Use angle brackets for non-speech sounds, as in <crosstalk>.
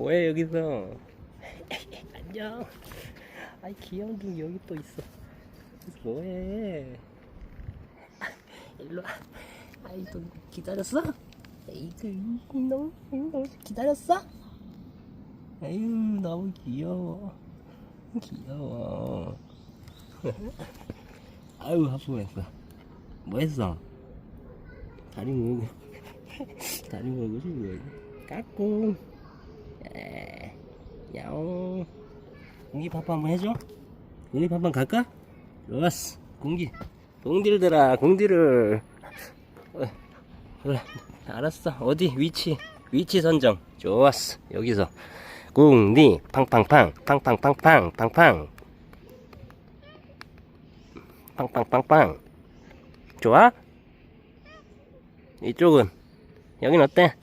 뭐해 여기서? <laughs> 안녕. 아이 귀여운 둥 여기 또 있어. 뭐해? <laughs> 일로와. 아이 또 기다렸어? 에이그 너무 너무 기다렸어? 에휴 너무 귀여워. 귀여워. <laughs> 아유 하품했어. 뭐 했어? 다리 먹고. 다리 먹고 싶어 까꿍. 에, 야옹. 공기 파파 한번 해줘. 공기 파파 한번 갈까? 좋았어. 공기. 공딜을. 어, 그래. 알았어. 어디? 위치. 위치 선정. 좋았어. 여기서. 공디. 팡팡팡. 팡팡팡팡. 팡팡. 팡팡팡팡. 좋아? 이쪽은. 여긴 어때?